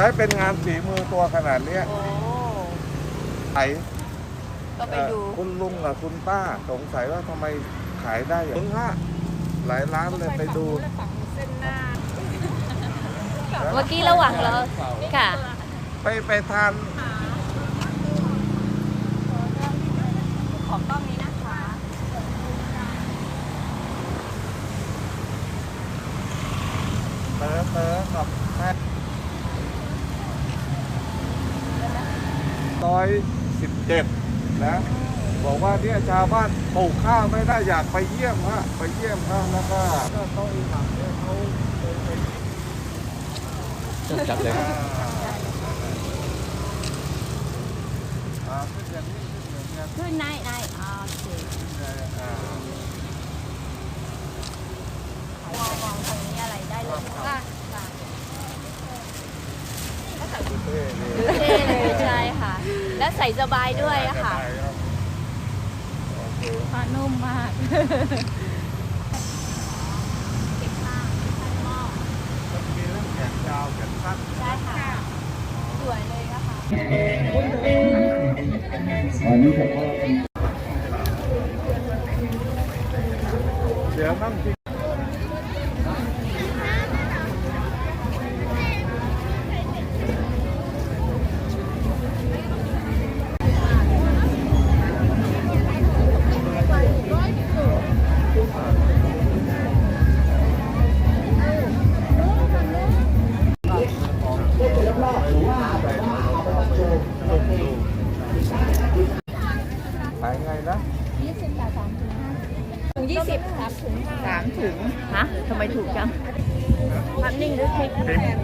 ช้เป็นงานฝีมือตัวขนาดเนี้ยโอ้ไอก็ไปดูเอ่อคุณลุงกับคุณป้าสงสัยว่าทำไมขายได้อย่างถึงห้าหลายร้านเลยไปดูเมื่อกี้ระหว่างเราค่ะ ไปไปทานของกล้องนี้นะคะเต๋อเต๋อกับแม่ ร้อยสิบเจ็ดนะ บอกว่าเนี่ยชาวบ้านปลูกข้าวไม่ได้อยากไปเยี่ยมฮะไปเยี่ยมฮะแล้วก็ก็โต๊ะอีหลังเนี่ยเขาเป็นเป็นจับเลยครับอ่าขึ้นอย่างนี้ขึ้นอย่างนี้ขึ้นในในอ่าโอเคอ่ามองมองตรงนี้อะไรได้เลยค่ะ ใส่สบายด้วยอะค่ะสบายรับโอเคผ้านุ่มมากเก็บผ้าผ้าหม้อมันมีเรื่องแขนยาวแขนสั้นใช่ค่ะสวยเลยนะคะเดี๋ยวนั่ง ถุงยี่สิบครับถุงสามถุงฮะทำไมถูกจังภาพนิ่งหรือคลิป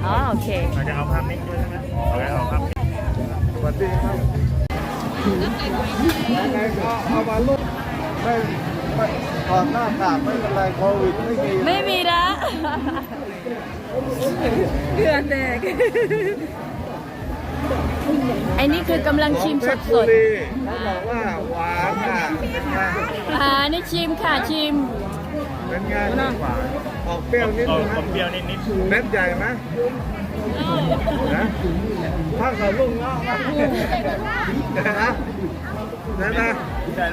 อ๋อโอเค เราจะเอาภาพนิ่งด้วยใช่ไหมเอาไว้เอาภาพนิ่งสวัสดีครับยังไงก็เอามาลูกไม่ไม่ถอดหน้ากากไม่เป็นไรโควิดไม่มีไม่มีนะเดือนแดก ไอ้นี่คือกำลังชิมสของเพชรบุดรีเขาบอกว่าหวานอะเป็นไงๆอ่านี่ชิมค่ะชิม เป็นไงหวานออกเปรี้ยวนิดเอานึงผมนะเปรี้ยวนิดนิดเม็ดใหญ่ไหมนะถ้ากับลูกเงาะนะนะนะได้ได้